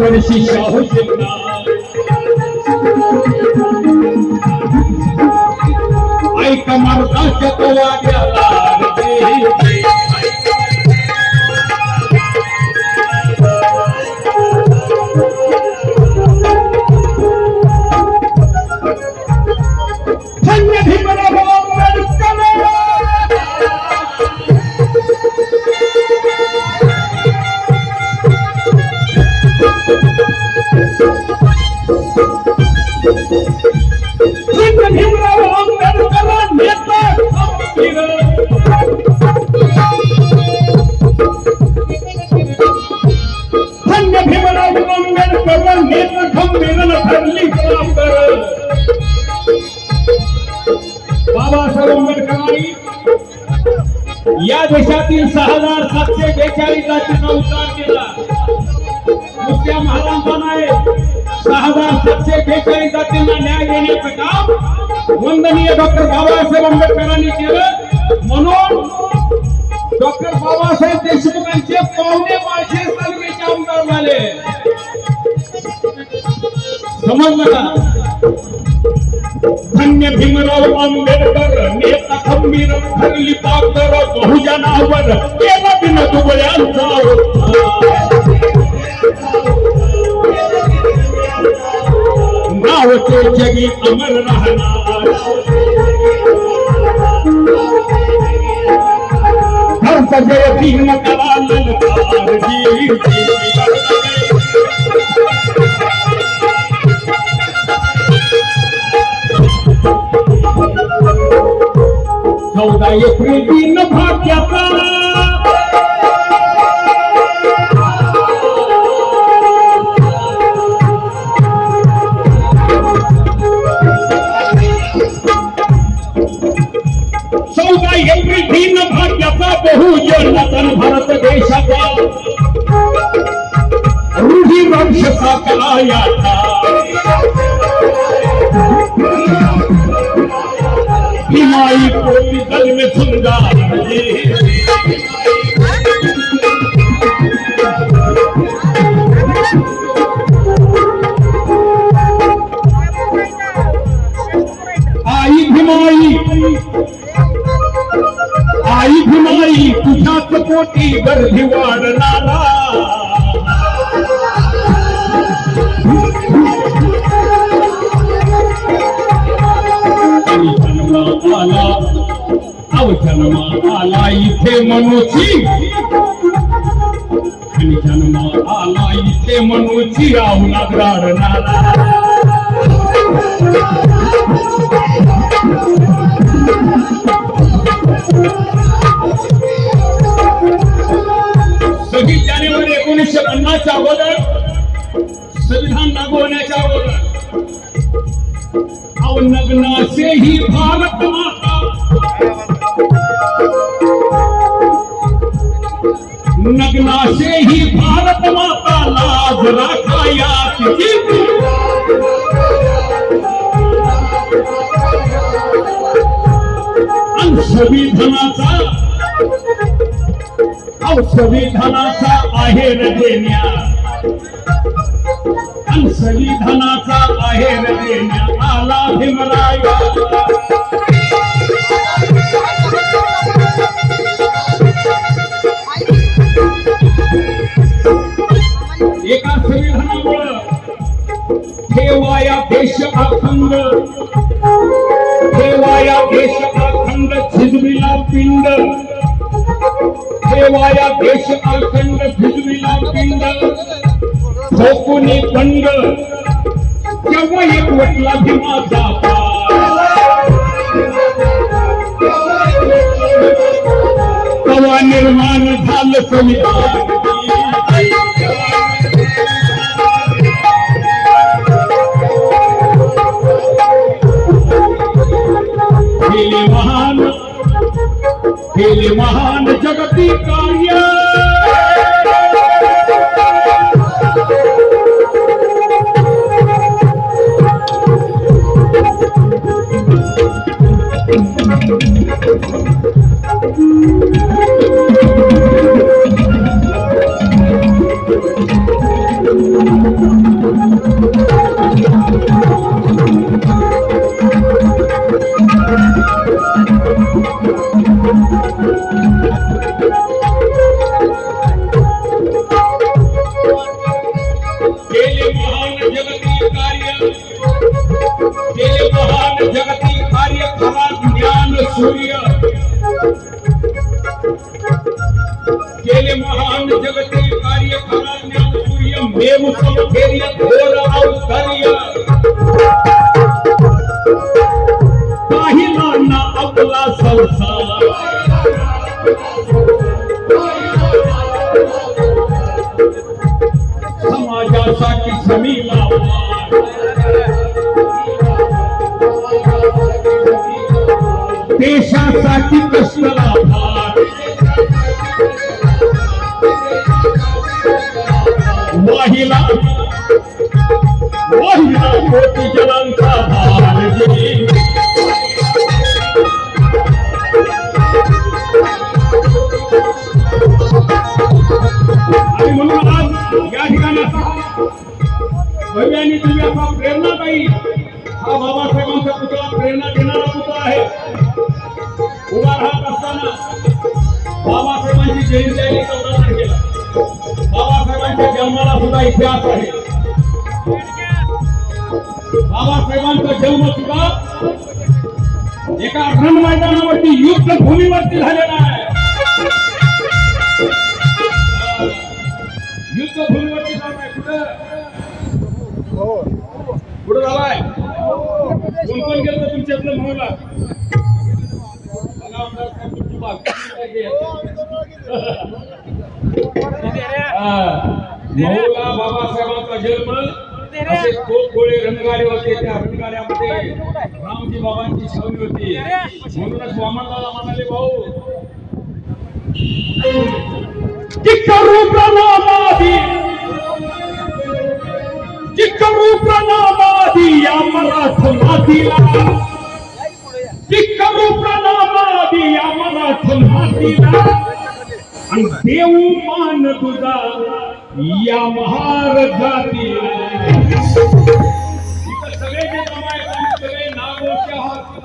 धरा वर्षी शाहू जिल्हा ऐक मार्गाच्या धन्य भीमराव आंबेडकर नेता खंबीर धरली कर बाबासाहेब आंबेडकरांनी या देशातील सहा हजार सातशे बेचाळीस जातींना उद्धार केला. नुसत्या महाराजांचा नाही सहा हजार सातशे बेचाळीस जातींना न्याय देण्याचं काम वंदनीय डॉक्टर बाबासाहेब आंबेडकरांनी केलं. म्हणून डॉक्टर बाबासाहेब देशमुखांचे पाहुणे माझे तालुक्याचे आमदार झाले. समजलं का? धन्य भीमराव आंबेडकर नेता खंबीर ठरली पाकर बहुजनावर केला दिन दुबळ्यांचा नाव तो जगी अमर राहणार. चौदह अप्रैल जी नथा भाग्याचा बहुजन भारत देशाचा रूढी वंशचा कला याचा हिमाई कोटी दल में सुंदर आई भीमाई लाख कोटी गर्दी वाढणारा. आला अव आला इथे मनोची. आणि जन्म आला इथे मनोची राहुला गाडणारा एकोणीसशे पन्नासच्या अगोदर संविधान लागू होण्याच्या अगोदर. अव नग्नासे ही भारत माता. नग्नासे ही भारत माता लाज राखा या संविधानाचा संविधानाचा आहेर देण्या. आणि संविधानाचा आहेर देण्या. आला भीमराय एका संविधानामुळं ठेवाया देश अखंड. ठेवाया देश अखंड. झिजविला पिंड. ठेवाया देश अखंड भिजविला पिंड ठोकुनी बंड केव्हा एक वटला भीमाचा पाय. निर्माण झालं संविधान हे महान जगती कार्य. असा प्रेरणादायी हा बाबासाहेबांचा पुतळा प्रेरणा देणारा पुतळा आहे उभा राहत असताना बाबासाहेबांची जयंती आहे चौदा जन्माला सुद्धा इतिहास आहे. या रण मैदानावरती युद्ध भूमीवरती झालेला आहे. युद्ध भूमीवरती झालाय कुठं कुठं हो. झालाय कोण कोण गेलं तुमच्यातलं म्हणूला मौला बाबासाहेबांचा जन्म. असे गोळे रणगाडे होते त्या रणगाड्यामध्ये रामजी बाबांची छावणी होती. म्हणूनच वामनदाला म्हणाले भाऊ चिक्करू प्रणामादी करू प्रणामादी या मराठ मातीला. चिक्करू प्रणामादी या मराठ मातीला. आणि देऊ मान तुझा या महार जातीला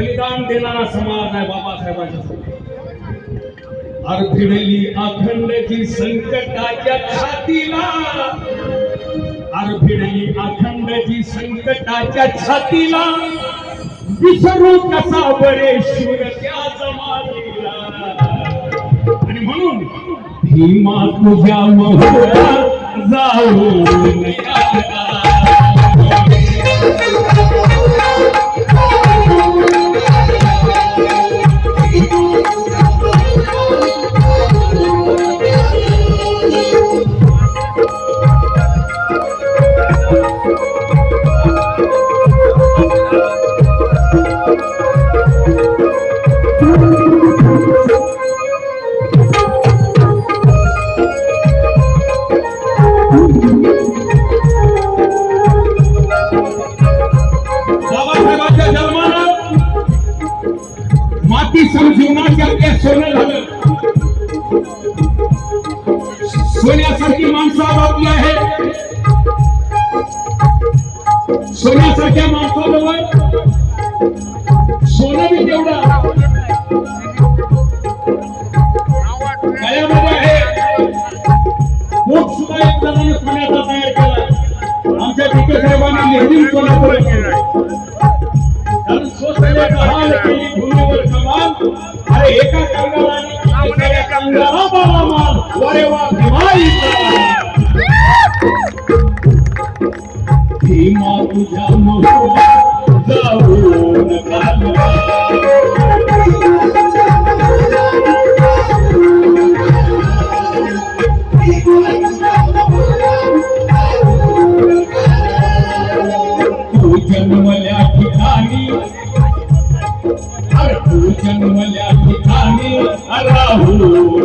बलिदान देणारा समाज आहे बाबासाहेबांच्या समाज अखंडची संकटाच्या छातीला अर्भिडली अखंडची संकटाच्या छातीला विसरू कसा बरे शिवर त्या जमातीला. आणि म्हणून भीमा तुझ्या मोहरा जाऊन आला. गळ्यामध्ये आहे सुद्धा एक जणांनी तयार केला आमच्या टिके साहेबांनी नेहमी कारण हाल केली भूमीवर कमाल अरे एका कांगाराने दुसऱ्या कांगारा बाला वरे वा भीमा तुझ्या जन्मल्या ठिकाणी. अरे तू जन्मल्या ठिकाणी. राहू.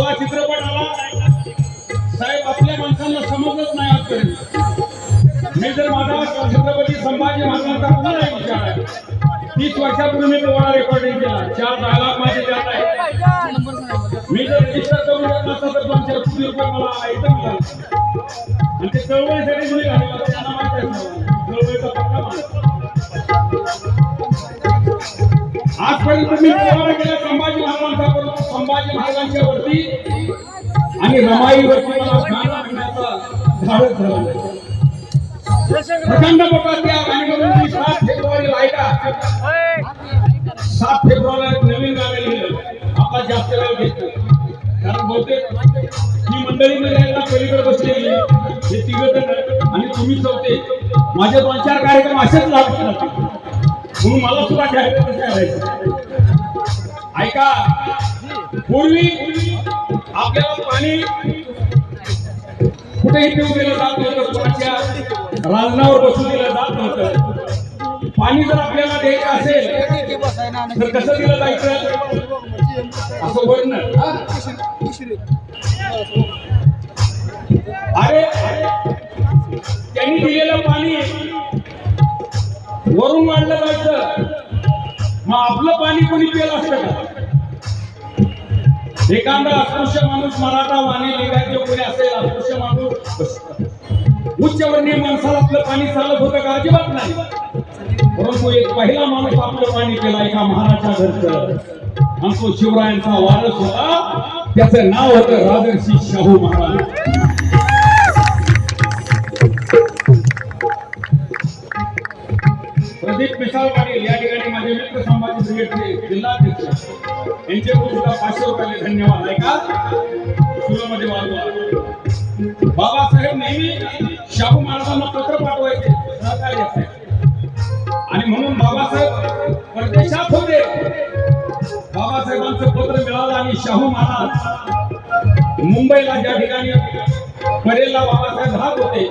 छावा चित्रपट आला साहेब आपल्या माणसांना समजत नाही आजपर्यंत. मी जर माझा छत्रपती संभाजी महाराजांचा पुन्हा एक विचार आहे. तीस वर्षापूर्वी मी तुम्हाला रेकॉर्डिंग केला. चार डायलॉग माझे त्यात आहे. मी जर रजिस्टर करून घेत नसतं तर दोनशे कोटी रुपये मला ऐकून मिळालं. आणि ते चळवळीसाठी मी घालवलं, त्यांना माहिती आहे चळवळीचा पक्का माणूस. आजपर्यंत मी तुम्हाला केला संभाजी महाराजांचा संभाजी महाराजांच्या वरती आणि रमाईवरती मला गाणं म्हणण्याचा धाडस झालं प्रचंड मोठा त्याग सात फेब्रुवारी ऐका सात फेब्रुवारीला नवीन गाणं लिहिलं. आपला जास्त वेळ घेतो कारण बहुतेक ही मंडळी मध्ये पलीकडे बसलेली हे तिघ जण आणि तुम्ही चौथे माझे दोन चार कार्यक्रम असेच लागत म्हणून मला सुद्धा घ्यायचं तसं करायचं ऐका. पूर्वी आपल्याला पाणी कुठेही पिऊ दिलं जात नव्हतं कोणाच्या रांजणावर बसू दिलं जात नव्हतं. पाणी जर आपल्याला द्यायचं असेल तर कसं दिलं जायचं? असं वर्ण अरे त्यांनी दिलेलं पाणी वरून वाढलं जायचं. मग आपलं पाणी कोणी पिलं असतं का? एखादा अस्पृश्य माणूस मराठा वाणी लिंगायचे कोणी असेल अस्पृश्य माणूस. उच्चवर्णीय माणसाला आपलं पाणी चालत होतं का? अजिबात नाही. परंतु एक पहिला माणूस आपलं पाणी केला एका महाराजा घरचं. आणि तो शिवरायांचा वारस होता. त्याचं नाव होतं राजर्षी शाहू महाराज. प्रदीप मिसाळ पाटील या ठिकाणी माझे मित्र संभाजी जिल्हा यांचे सुद्धा पाचशे रुपयाला धन्यवाद. ऐका सुरामध्ये वाढवा बाबासाहेब नेहमी शाहू महाराजांना पत्र पाठवायचे. सहकार्य आणि म्हणून बाबासाहेब परदेशात होते. बाबासाहेबांचं पत्र मिळालं आणि शाहू महाराज मुंबईला ज्या ठिकाणी परेलला बाबासाहेब राहत होते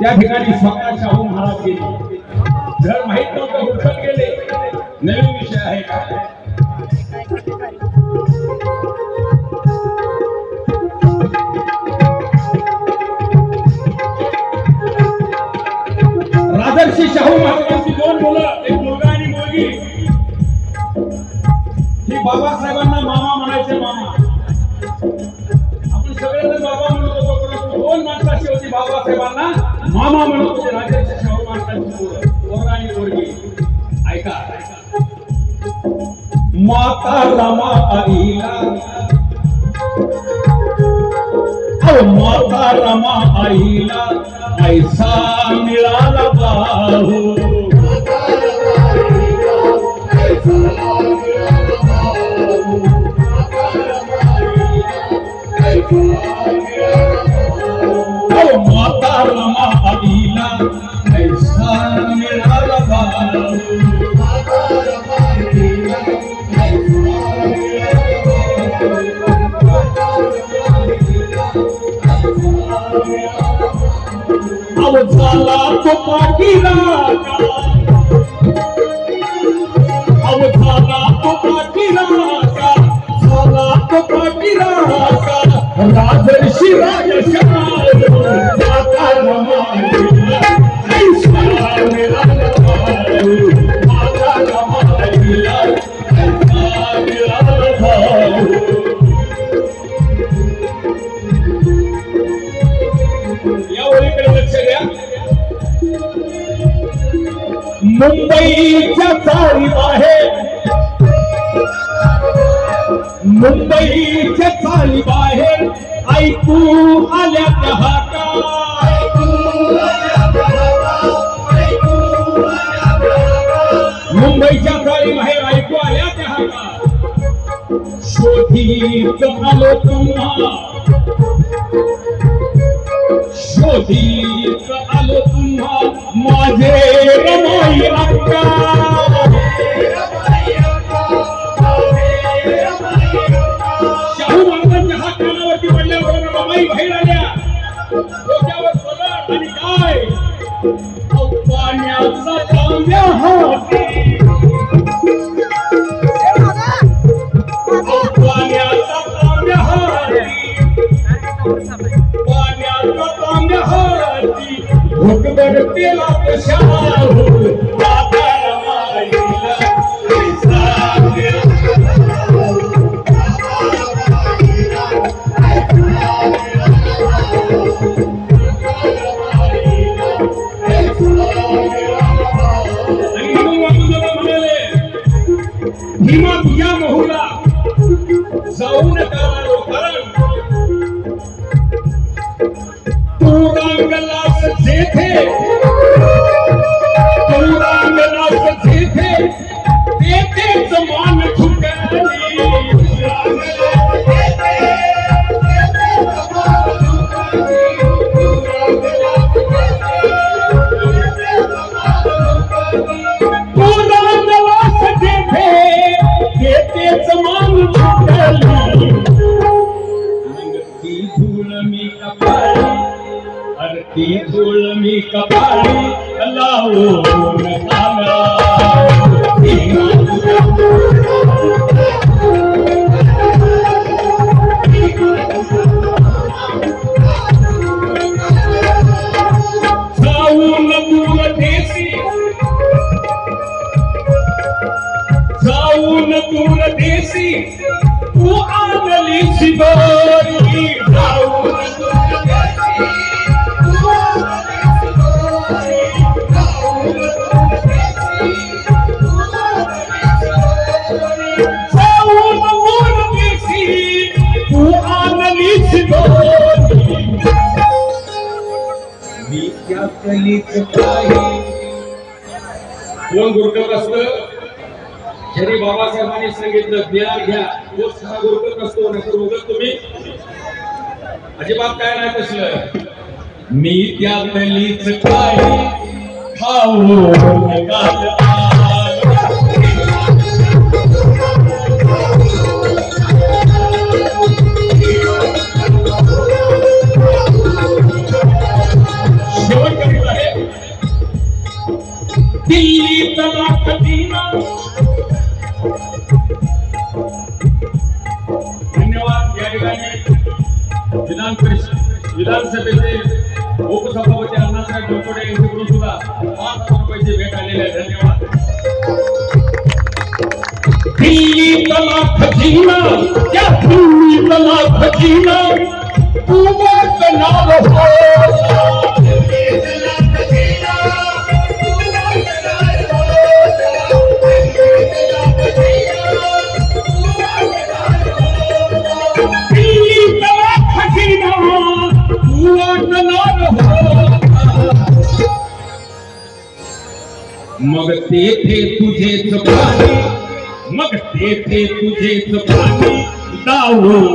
त्या ठिकाणी स्वतः शाहू महाराज गेले. घर माहीत नव्हतं हुडकत गेले. राजर्षी शाहू महाराजांची दोन मुलं एक मुलगा आणि मुलगी. ही बाबासाहेबांना मामा म्हणायचे मामा. आपण सगळेजण बाबा म्हणत होतो परंतु दोन माणसं अशी होती बाबासाहेबांना मामा म्हणत होते राजर्षी शाहू महाराजांची मुलं मुलगा आणि मुलगी ऐका. माता रामा आईला माता रमा आईला ऐसा मिळाला बाहू। अहो माता रमा आईला ऐसा मिळाला बाहू। अहो झाला तो पाठीला अहो झाला तो पाठीला झाला तो पाठीला राजर्षी राजा मुंबईच्या चाळीत आहे मुंबईच्या चाळी बाहेर. ऐकू आल्या त्या मुंबईच्या चाळी बाहेर ऐकू आल्या त्या हाका. आलो तुम्हा. शोधित आलो तुम्हा. माझे रमाई कपाली अलाह कोण गुरकत असत जरी बाबासाहेबांनी सांगितलं ज्ञान घ्या. तो सहा गुरकत असतो नाही उगत तुम्ही. अजिबात काय नाही तसलं. मी त्यातलीच काही खाऊ मदीना क्या धूमी बना खजीना उमर बना रहो मगते थे तुझे चुकाने मग तेथे तुझे पाणी दावून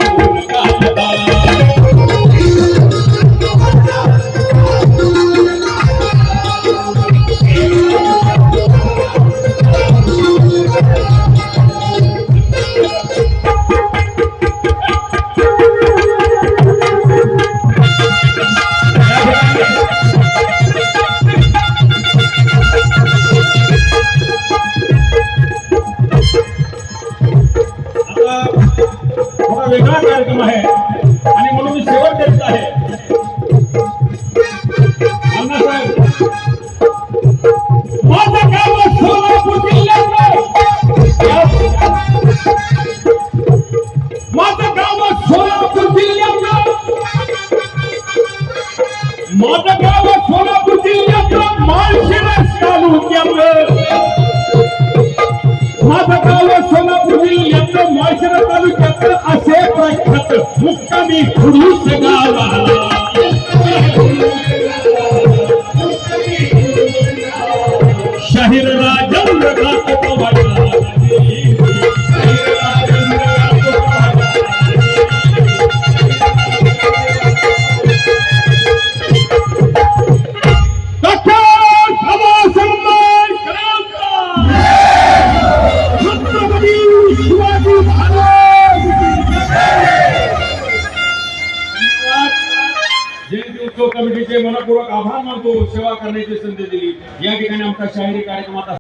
मुक्कामी खुडूस गावाला शाहीर राजेंद्र घात शाहिरी कार्यक्रमाचा